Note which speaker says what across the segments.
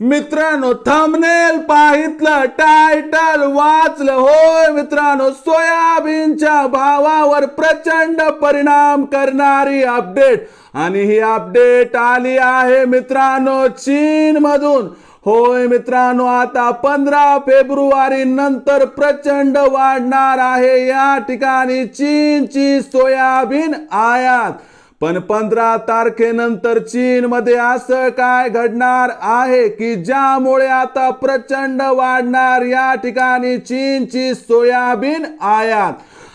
Speaker 1: मित्रांनो thumbnail पाहितलं title वाचलं. होय मित्रांनो सोयाबीनच्या भावावर प्रचंड परिणाम करणारी अपडेट आणि ही अपडेट आली आहे मित्रांनो चीन मधून होय मित्रांनो आता पंधरा फेब्रुवारी नंतर प्रचंड वाढणार आहे. या ठिकाणी चीनची सोयाबीन आयात. पण पंधरा तारखेनंतर चीन मध्ये असं काय घडणार आहे की ज्यामुळे आता प्रचंड वाढणार या ठिकाणी चीनची सोयाबीन आयात?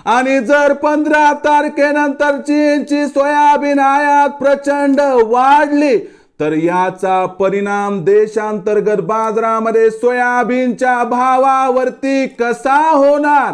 Speaker 1: आणि जर पंधरा तारखेनंतर चीनची सोयाबीन आयात प्रचंड वाढली तर याचा परिणाम देशांतर्गत बाजारामध्ये सोयाबीनच्या भावावरती कसा होणार?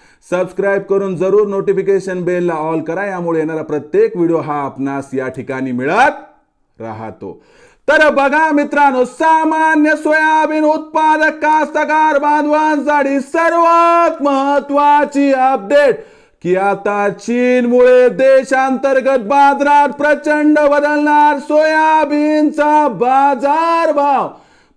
Speaker 1: सबस्क्राईब करून जरूर नोटिफिकेशन बेलला ऑल करा. यामुळे येणारा प्रत्येक व्हिडिओ हा आपणास या ठिकाणी मिळत राहतो. तर बघा मित्रांनो सामान्य सोयाबीन उत्पादक कास्तकार बांधवांसाठी सर्वात महत्वाची अपडेट की आता चीनमुळे देशांतर्गत बाजारात प्रचंड बदलणार सोयाबीनचा बाजार भाव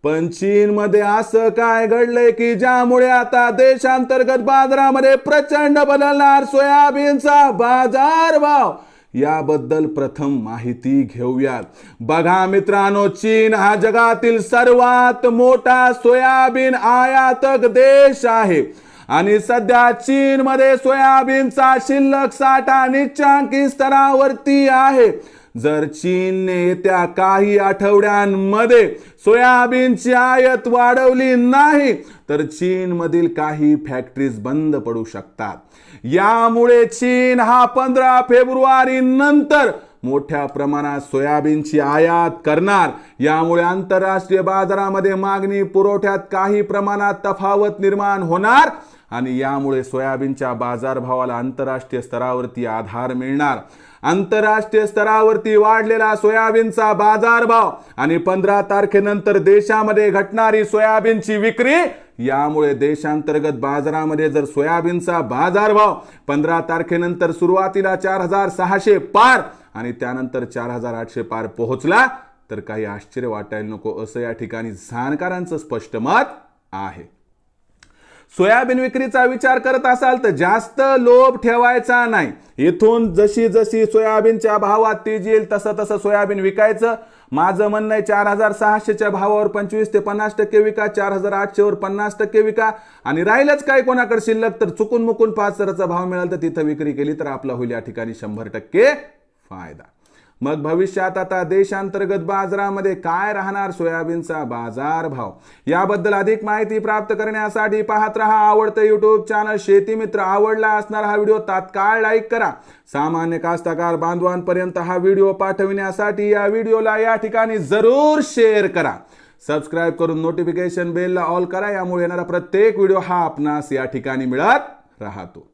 Speaker 1: पण चीन मध्ये असं काय घडलंय की ज्यामुळे आता देशांतर्गत बाजारामध्ये प्रचंड बदलणार सोयाबीनचा बाजार भाव? याबद्दल प्रथम माहिती घेऊयात. बघा मित्रांनो चीन हा जगातील सर्वात मोठा सोयाबीन आयातक देश आहे. आणि सध्या चीन मध्ये सोयाबीनचा शिल्लक साठा निच्चांकी स्तरावरती आहे. जर चीनने येत्या काही आठवड्यांमध्ये सोयाबीनची आयात वाढवली नाही तर चीनमधील काही फॅक्टरीज बंद पडू शकतात. यामुळे चीन हा पंधरा फेब्रुवारी नंतर मोठ्या प्रमाणात सोयाबीनची आयात करणार. यामुळे आंतरराष्ट्रीय बाजारामध्ये मागणी पुरवठ्यात काही प्रमाणात तफावत निर्माण होणार. आणि यामुळे सोयाबीनच्या बाजारभावाला आंतरराष्ट्रीय स्तरावरती आधार मिळणार. आंतरराष्ट्रीय स्तरावरती वाढलेला सोयाबीनचा बाजारभाव आणि पंधरा तारखेनंतर देशामध्ये घटणारी सोयाबीनची विक्री यामुळे देशांतर्गत बाजारामध्ये जर सोयाबीनचा बाजारभाव पंधरा तारखेनंतर सुरुवातीला चार हजार सहाशे पार आणि त्यानंतर चार हजार आठशे पार पोहोचला तर काही आश्चर्य वाटायला नको. असं या ठिकाणी जाणकारांचं स्पष्ट मत आहे. सोयाबीन विक्रीचा विचार करत असाल तर जास्त लोभ ठेवायचा नाही. इथून जशी जशी सोयाबीनच्या भावात तेज येईल तसं तसं सोयाबीन विकायचं. माझं म्हणणं आहे चार हजार सहाशेच्या भावावर पंचवीस ते पन्नास टक्के विका चार हजार आठशेवर पन्नास टक्के विका. आणि राहिलंच काय कोणाकडे शिल्लक तर चुकून मुकून पाच हजाराचा भाव मिळाला तर तिथं विक्री केली तर आपला होईल या ठिकाणी शंभर टक्के फायदा. मग भविष्यात आता देशांतर्गत बाजारामध्ये काय राहणार सोयाबीनचा बाजार भाव? याबद्दल अधिक माहिती प्राप्त करण्यासाठी पाहत रहा आवडतं युट्यूब चॅनल शेती मित्र आवडला असणारा हा व्हिडिओ तात्काळ लाईक करा. सामान्य कास्तकार बांधवांपर्यंत हा व्हिडिओ पाठविण्यासाठी या व्हिडिओला या ठिकाणी जरूर शेअर करा. सबस्क्राईब करून नोटिफिकेशन बेलला ऑल करा. यामुळे येणारा प्रत्येक व्हिडिओ हा आपणास या ठिकाणी मिळत राहतो.